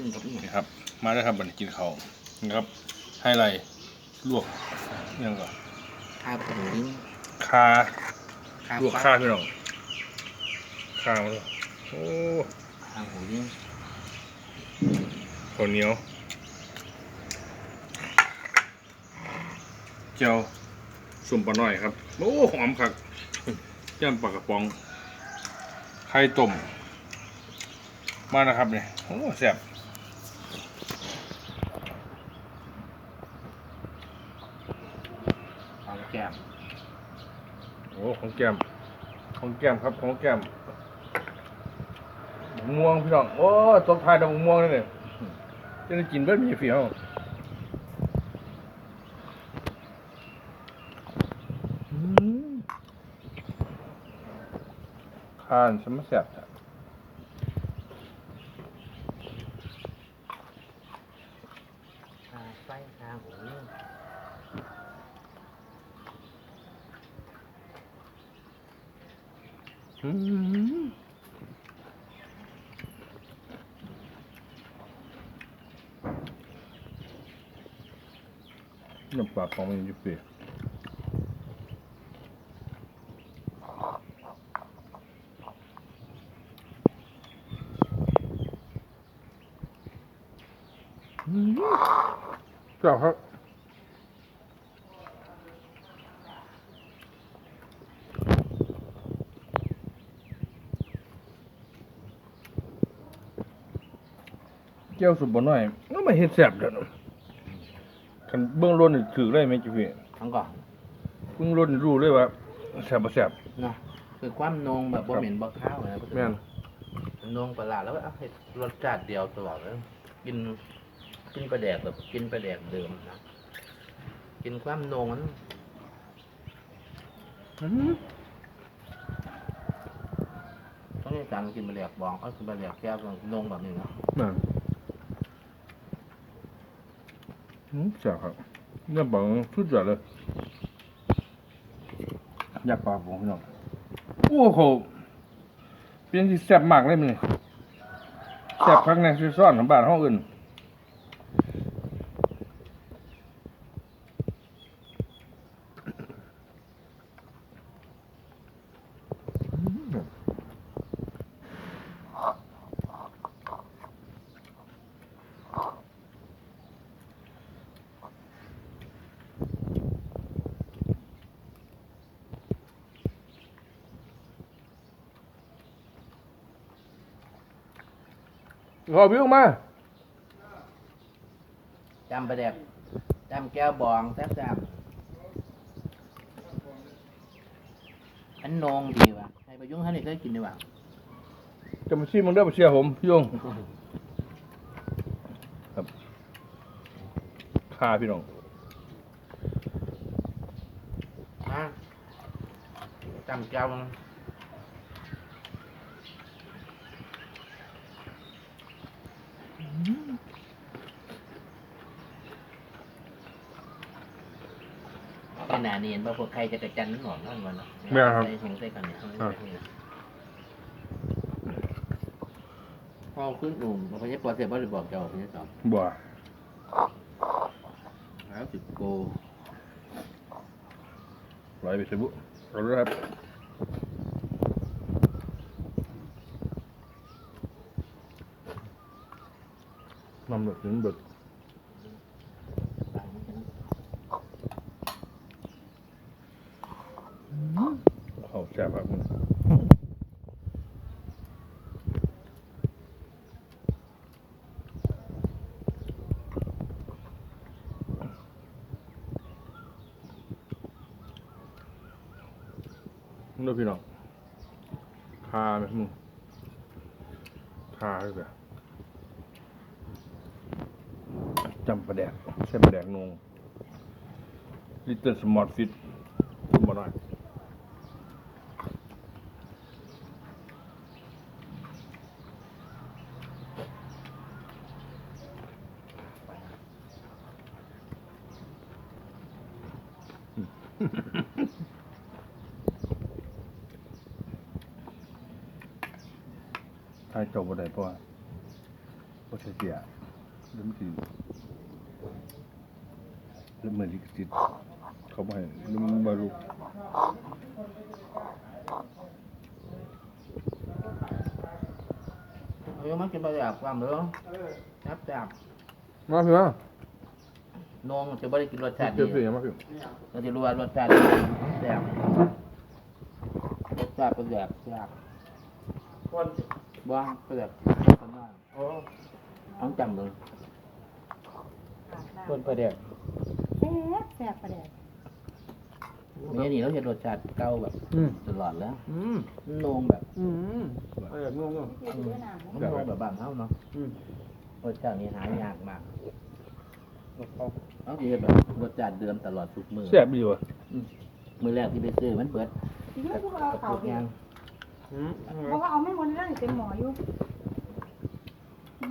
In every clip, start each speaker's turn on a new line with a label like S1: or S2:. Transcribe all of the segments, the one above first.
S1: กินกับนี่
S2: นี่ครับ มาได้ครับบัดนกินเขาวนะครับให้ไรลวกยังก่อน
S1: ข้าวหมูลิ้น
S2: คา
S1: ข้าว
S2: ลวก
S1: ฟัก
S2: ข้าวพี่น้องข้าวเลยโอ้
S1: ข้าวหมูลิ้น
S2: ข้าวเหนียวเจียวสุ่มปลาหน่อยครับ โอ้หอมคักย่ำปลากระป๋องไข่ต้มมานะครับเนี่ยโอ้แซ่บ
S1: ข้าว แก้ม
S2: โอ้ของแก้มของแก้มครับของแก้มม่วงพี่น้องโอ้ตบทายดอกม่วงเลยเนี่ยจะได้กินเบิดมีเฟี้ยวอืมข้านสมแซ่บจ้ะ
S1: ข้าวไส้ข้าวหมูลิ้น
S2: อืม น้ำปลาของมันอยู่เปียอืมเจ้าครับ เจ้าสุบบ่น้อยก็มาเฮ็ดแซ่บเด้อเนาะคันเบื้องล้นนี่ถือได้ไหมจิพี่
S1: ทั้งก่อน
S2: เบื้องล้นนี่รู้เลยว่าแซ่บบ่แซ่บ
S1: เนาะคือความนงแบบบ่เหม็นบ่ข้าวนะ
S2: แม่น
S1: นงประหลาดแล้วก็เอาให้รสชาติเดียวตลอดเลยกินกินปลาแดกแบบกินปลาแดกเดิมนะกินความนงมัน
S2: อืม
S1: ต้องให้การกินปลาแดกบองก็คือปลาแดกแก้วก็นงแบบนี้เนาะ
S2: แม่นอืมแซ่ครับเนี่ยบังสุดยอดเลยอยากปลาผมพี่น้องโอ้โหเป็นที่แซ่บมากเลยมื้อนี้แซ่บครั้งในซีซั่นของบ้านเฮาอื่น ขอวิวมา
S1: จำปลาแดกจำแก้วบองแซ่บจำอันนงดีว่ะใครประยุงท่านนี่เคยกินดีว่ะ
S2: จะมาชิมมึงได้มาเชียร์ผมพี่ยงครับค่าพี่น้อง
S1: มาจำแก้วมัน ขนาดนี้เห็นว่าพวกใครจะกระจันนั่นหนอนนั่นมันเนาะ
S2: แม่ครับ
S1: ใส่เสียงใส่กันเนี่ยเอา
S2: อ่า
S1: ไว้นี่นะพอขึ้นหนุ่มเราไปใช้ปอเสียบ้าหรือบอกเจ้าพี่สอง
S2: บ่
S1: แล้วสิบโก
S2: ร้อยไปสิบุเราด้วยครับนำหลดถึงเบิดเขาแซ่บ ครับมึงมึงดูพี่น้องคาไหมมึงคาเลยแบบจำประแดกใช่ประแดกนงลิตเติ้ลสมอลฟิตขึ้นมาหน่อย ทายจบบ่ได้เพราะว่า
S3: บ่ใช่เสียแล้วมันสิแล้วมันสิติดเขาบ่ให้แล้วมันบ่รู้
S1: เออมันกินประแดกความเด้อจับจับ
S3: มาพี่มา
S1: น้องจะไม่ได้กินรสชาติ
S3: เจ็
S1: ดี
S3: บสิมาพี่
S1: เราจะรู้ว่ารสชาติดีแซ่บรสชาติเป็นแบบแซ่บ บ้างเป็นแบบคนมากโอ้ต้องจำเลย
S4: ต้นประเดี๋ยวแซ่บแซ่บประเดี๋ยว
S1: นี่นี่เราเห็นรสชาติเก่าแบบ
S3: อืม
S1: ตลอดแล้ว
S3: อืม
S1: โนงแบบ
S3: อืมเอ้ยงง
S4: เดี๋ยวดูหน้า
S1: โนงแบบบ้านเขาเนาะ
S3: ๆอืม
S1: รสชาตินี้หายากมากเอาจริงๆแบบรสชาติเดิมตลอดทุกมือ
S3: แซ่บดีว่ะ
S1: มือแรกที่ไปซื้อมันเปิด
S4: ทีนี้พวกเรา
S1: กับ
S4: เข่า
S1: ทุก
S4: เดี
S1: อย ย่าวง
S3: อืม
S4: เพราะว่าเอาไม่หมดแล้วเต็มหมออยู่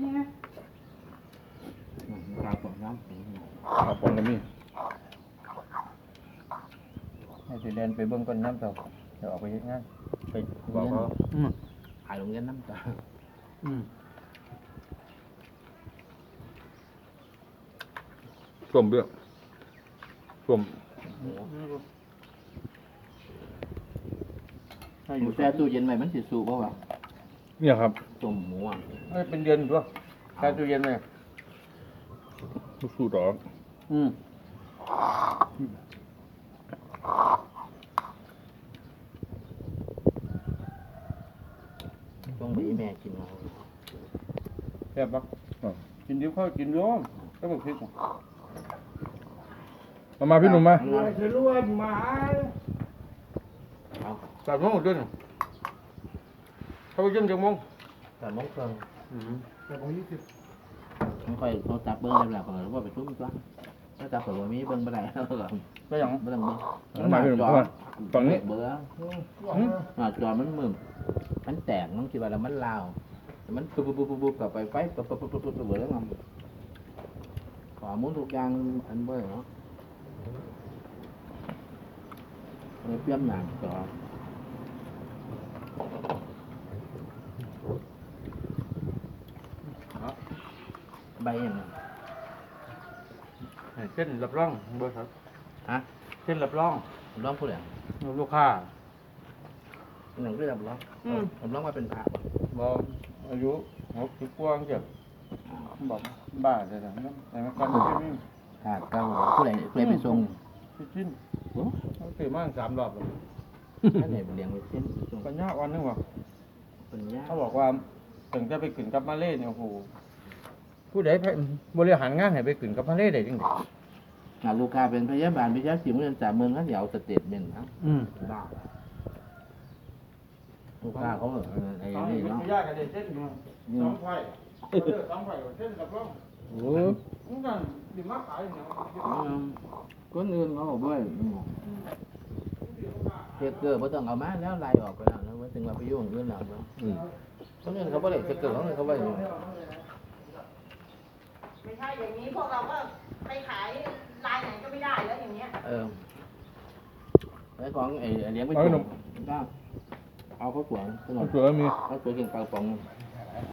S4: นี่นะ
S1: อืมครับผมน้ำ
S3: เอาปองกันนี่
S5: ให้สิเดินไปเบิ่งก่อนน้ำเจ้าเดี๋ยวออกไปเฮ็ดงาน
S1: ไปบอกเขา
S3: อืม
S1: หายโรงเรียนน้ำตา
S3: อืมส้มเบี้ยส้ม
S1: ถ้าอยู่แช่ตู้เย็นไว้มันสิสูบเปล่าวะ
S3: เนี่ยครับ
S1: ต้มหมูอะ
S5: เอ้ยเป็นเดือนตัวใช้ตู้เย็นไหม
S3: ลูกสู้ดอก
S5: อืม
S1: ต้องไปให้แม่กินเอา
S5: แซ่บปะกินดิบข้าวกินร้อนก็บอกพริก
S3: มามาพี่หนุ่มมา
S5: จะรว ยมา
S1: เอา
S5: สามโมงด้วยน่ะเขาไปเยี่ยมจังโมง
S1: แต่มงเครื่อง
S5: อืมแต่ของยี่สิบ
S1: ไม่ค่อยเขาจับเบิ้งได้แล้วก็เลยว่าไปทุ่มตัวถ้าจับผมว่ามีเบิ้งไม่ได้แล้วก็
S5: ไปหยัง
S1: ไม่ต้องเบิ้ง
S3: มามาพี่หนุ่มมาฝั่งนี้
S1: เบิ้งหน้าจอมันมึนมันแตกน้องคิดว่าแล้วมันลาวแต่มันปุ๊บปุ๊บปุ๊บปุ๊บกลับไปไฟปุ๊บปุ๊บปุ๊บปุ๊บปุ๊บเบิ้งแล้วมันขอมุนทุกอย่างอันเบิ้งเนาะ เลยเปรี้ยมหนังจอใบยังไง
S5: เส้นรับรองเบอร์ครับ
S1: ฮะ
S5: เส้นรับรอง
S1: ผมร้องพูดอะไร
S5: ลูกค้า
S1: หนึ่งเรื่องผมร้อง
S5: อืม
S1: ผมร้องว่าเป็นพระ
S5: บอกอายุหกสิบกว่าเจ็บบอกบ้าเลยนะแต่มาก่อนที่นี่
S1: พระเก้าผู้ใดผู้ใดไปส่ง
S5: พี่ชิ้น
S1: โอ้
S5: เขาตื่นมาสามรอบแล้ว
S1: ท่านไหนไปเลี้ยงไปเส้นไปส่ง
S5: ปัญญาวันนึงว่ะ
S1: ปัญญา
S5: เขาบอกว่าถึงจะไปขึ้นกับมาเล่เนี่ยโอ้โหผู้ใดไปบริหารงานให้ไปขึ้นกับมาเล่ได้จริง
S1: หาลูกค้าเป็นพยาบาลพิชาสี่หมื่นสามหมื่นเขาเดี๋ยวเอาสเตทเมนต์นะ
S5: อืม
S1: บ้าลูกค้าเขาเออไอ้
S5: สอง
S1: นี่
S5: นี่
S1: เนาะ
S5: ยากกันเส้นอยู่สองไฟสองไฟเส้นรับรอง
S1: โอ้
S5: มันกันดีมากขายเนี่ย
S1: อืม คนอื่นเขาบอกว่าอืมเทคเกอร์ไม่ต้องเอามาแล้วไล่ออกไปแล้วนะว่าถึงว่าไปยุ่งเรื่องแล้วเนาะ
S3: อืม
S1: คนอื่นเขาไม่ได้เทคเกอร์เขาเขาไม่ได้
S4: ไม่ใช่อย่างนี้พวกเราก็ไปขายรายไหนก็ไม่ได้แล้วอย่างเงี้ย
S1: เออแล้วของไอ้ไอ้เลี้ยงไป
S3: เอา
S1: ส่
S3: หนุ่
S1: ง
S3: ม
S1: ก็เอาข้าวสวยขนม
S3: สวยมี
S1: ข้าวสวยกินปลากระป๋อง
S3: อ